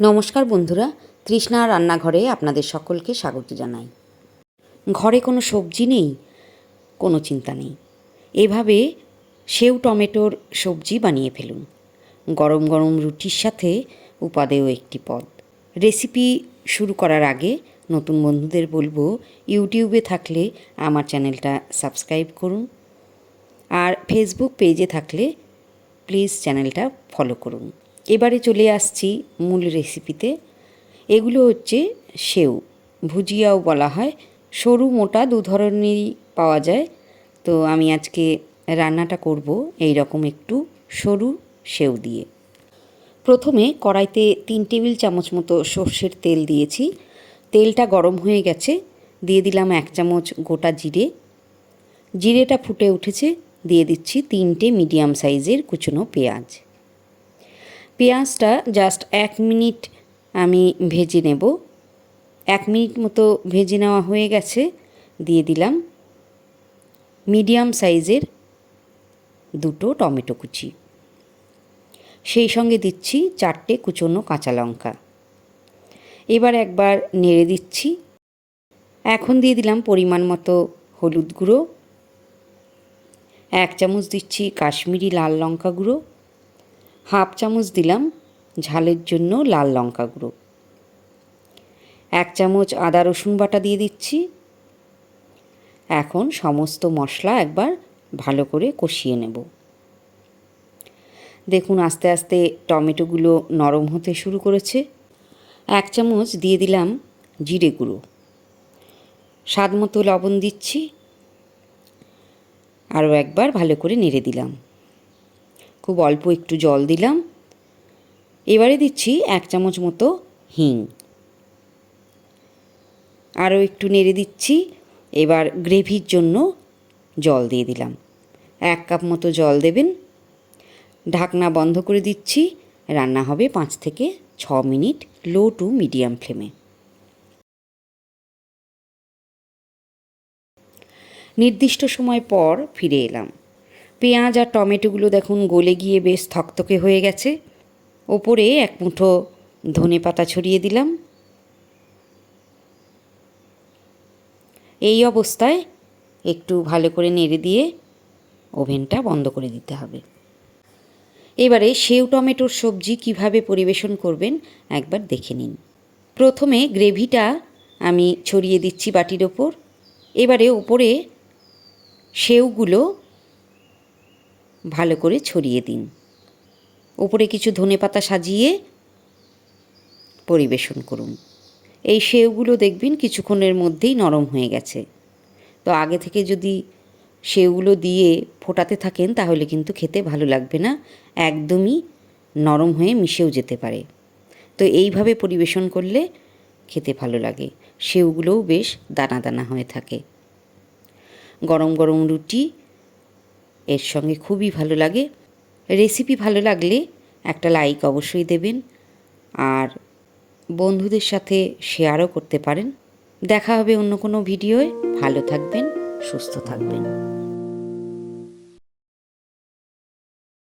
নমস্কার বন্ধুরা, তৃষ্ণা রান্নাঘরে আপনাদের সকলকে স্বাগত জানাই। ঘরে কোনো সবজি নেই? কোনো চিন্তা নেই। এভাবে সেউ টমেটোর সবজি বানিয়ে ফেলুন। গরম গরম রুটির সাথে উপাদেয় একটি পদ। রেসিপি শুরু করার আগে নতুন বন্ধুদের বলব, ইউটিউবে থাকলে আমার চ্যানেলটা সাবস্ক্রাইব করুন। আর ফেসবুক পেজে থাকলে প্লিজ চ্যানেলটা ফলো করুন। এবারে চলে আসছি মূল রেসিপিতে এগুলো হচ্ছে সেউ। ভুজিয়াও বলা হয়। সরু, মোটা দু ধরনেরই পাওয়া যায়। তো আমি আজকে রান্নাটা করব এই রকম একটু সরু সেউ দিয়ে। প্রথমে কড়াইতে তিন টেবিল চামচ মতো সর্ষের তেল দিয়েছি। তেলটা গরম হয়ে গেছে। দিয়ে দিলাম এক চামচ গোটা জিরে। জিরেটা ফুটে উঠেছে। দিয়ে দিচ্ছি তিনটে মিডিয়াম সাইজের কুচনো পেঁয়াজ। পেঁয়াজটা জাস্ট এক মিনিট আমি ভেজে নেব। এক মিনিট মতো ভেজে নেওয়া হয়ে গেছে, দিয়ে দিলাম মিডিয়াম সাইজের দুটো টমেটো কুচি। সেই সঙ্গে দিচ্ছি চারটে কুচনো কাঁচা লঙ্কা। এবার একবার নেড়ে দিচ্ছি। এখন দিয়ে দিলাম পরিমাণ মতো হলুদ গুঁড়ো। এক চামচ দিচ্ছি কাশ্মীরি লাল লঙ্কা গুঁড়ো। হাফ চামচ দিলাম ঝালের জন্য লাল লঙ্কা গুঁড়ো। এক চামচ আদা রসুন বাটা দিয়ে দিচ্ছি। এখন সমস্ত মশলা একবার ভালো করে কষিয়ে নেব। দেখুন আস্তে আস্তে টমেটোগুলো নরম হতে শুরু করেছে। এক চামচ দিয়ে দিলাম জিরে গুঁড়ো। স্বাদ মতো লবণ দিচ্ছি। আরও একবার ভালো করে নেড়ে দিলাম। খুব অল্প একটু জল দিলাম। এবারে দিচ্ছি এক চামচ মতো হিং। আরও একটু নেড়ে দিচ্ছি। এবার গ্রেভির জন্য জল দিয়ে দিলাম। এক কাপ মতো জল দেবেন। ঢাকনা বন্ধ করে দিচ্ছি। রান্না হবে পাঁচ থেকে ছ মিনিট লো টু মিডিয়াম ফ্লেমে। নির্দিষ্ট সময় পর ফিরে এলাম। পেঁয়াজ আর টমেটোগুলো দেখুন গলে গিয়ে বেশ থকথকে হয়ে গেছে। ওপরে এক মুঠো ধনে পাতা ছড়িয়ে দিলাম। এই অবস্থায় একটু ভালো করে নেড়ে দিয়ে ওভেনটা বন্ধ করে দিতে হবে। এবারে সেউ টমেটোর সবজি কীভাবে পরিবেশন করবেন একবার দেখে নিন। প্রথমে গ্রেভিটা আমি ছড়িয়ে দিচ্ছি বাটির ওপর। এবারে ওপরে সেউগুলো ভালো করে ছড়িয়ে দিন। ওপরে কিছু ধনে পাতা সাজিয়ে পরিবেশন করুন। এই সেউগুলো দেখবেন কিছুক্ষণের মধ্যেই নরম হয়ে গেছে। তো আগে থেকে যদি সেউগুলো দিয়ে ফোটাতে থাকেন, তাহলে কিন্তু খেতে ভালো লাগবে না। একদমই নরম হয়ে মিশেও যেতে পারে। তো এইভাবে পরিবেশন করলে খেতে ভালো লাগে। সেউগুলোও বেশ দানা দানা হয়ে থাকে। গরম গরম রুটি এর সঙ্গে খুবই ভালো লাগে। রেসিপি ভালো লাগলে একটা লাইক অবশ্যই দেবেন। আর বন্ধুদের সাথে শেয়ারও করতে পারেন। দেখা হবে অন্য কোনো ভিডিওয় ভালো থাকবেন, সুস্থ থাকবেন।